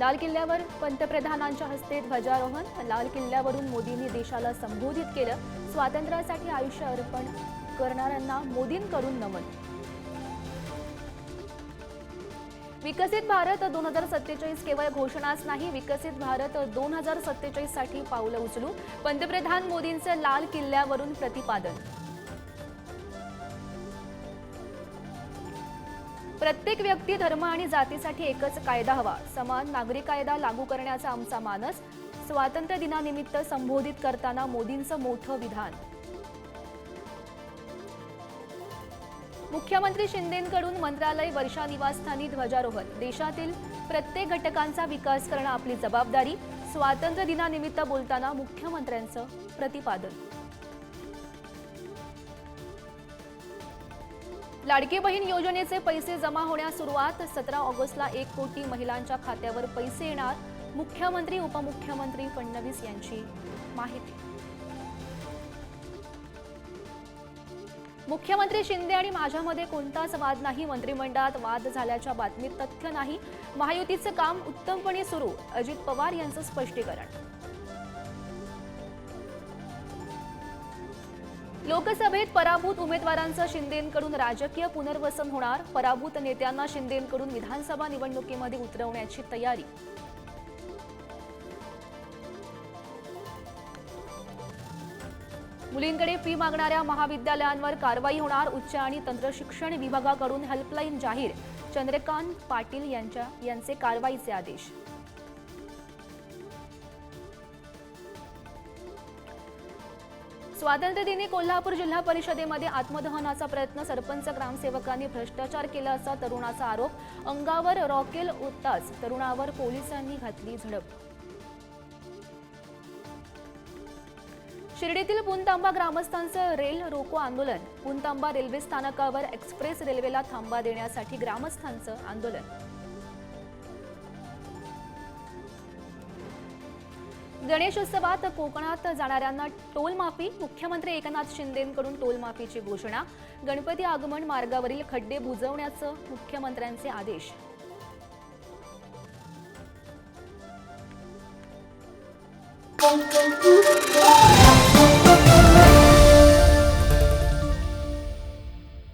लाल किल्ल्यावर पंतप्रधानांच्या हस्ते ध्वजारोहण लाल किल्ल्यावरून मोदींनी देशाला संबोधित केलं स्वातंत्र्यासाठी आयुष्य अर्पण करणाऱ्यांना मोदींकडून नमन. विकसित भारत दोन हजार सत्तेचाळीस केवळ घोषणाच नाही विकसित भारत दोन हजार सत्तेचाळीससाठी पावलं उचलू पंतप्रधान मोदींचं लाल किल्ल्यावरून प्रतिपादन. प्रत्येक व्यक्ती धर्म आणि जातीसाठी एकच कायदा हवा. समान नागरिक कायदा लागू करण्याचा आमचा मानस स्वातंत्र्य दिनानिमित्त संबोधित करताना मोदींचं मोठं विधान. मुख्यमंत्री शिंदेंकडून मंत्रालय वर्षा निवासस्थानी ध्वजारोहण. देशातील प्रत्येक घटकांचा विकास करणं आपली जबाबदारी. स्वातंत्र्य दिनानिमित्त बोलताना मुख्यमंत्र्यांचं प्रतिपादन. लाडकी बहीण योजनेचे पैसे जमा होण्यास सुरुवात. सतरा ऑगस्टला एक कोटी महिलांच्या खात्यावर पैसे येणार मुख्यमंत्री उपमुख्यमंत्री फडणवीस यांची माहिती. मुख्यमंत्री शिंदे आणि माझ्यामध्ये कोणताच वाद नाही. मंत्रिमंडळात वाद झाल्याच्या बातमीत तथ्य नाही. महायुतीचं काम उत्तमपणे सुरू. अजित पवार यांचं स्पष्टीकरण. लोकसभेत पराभूत उमेदवारांचं शिंदेंकडून राजकीय पुनर्वसन होणार. पराभूत नेत्यांना शिंदेंकडून विधानसभा निवडणुकीमध्ये उतरवण्याची तयारी. मुलींकडे फी मागणाऱ्या महाविद्यालयांवर कारवाई होणार. उच्च आणि तंत्रशिक्षण विभागाकडून हेल्पलाईन जाहीर. चंद्रकांत पाटील यांच्या यांचे कारवाईचे आदेश. स्वातंत्र्यदिनी कोल्हापूर जिल्हा परिषदेमध्ये आत्मदहनाचा प्रयत्न सरपंच ग्रामसेवकांनी भ्रष्टाचार केला असा तरुणाचा आरोप. अंगावर रॉकेल उत्ताच तरुणावर पोलिसांनी घातली झडप. शिर्डीतील पुनतांबा ग्रामस्थांचं रेल रोको आंदोलन. पुनतांबा रेल्वे स्थानकावर एक्सप्रेस रेल्वेला थांबा देण्यासाठी ग्रामस्थांचं आंदोलन. गणेशोत्सवात कोकणात जाणाऱ्यांना टोलमाफी मुख्यमंत्री एकनाथ शिंदेंकडून टोलमाफीची घोषणा गणपती आगमन मार्गावरील खड्डे बुजवण्याचं मुख्यमंत्र्यांचे आदेश.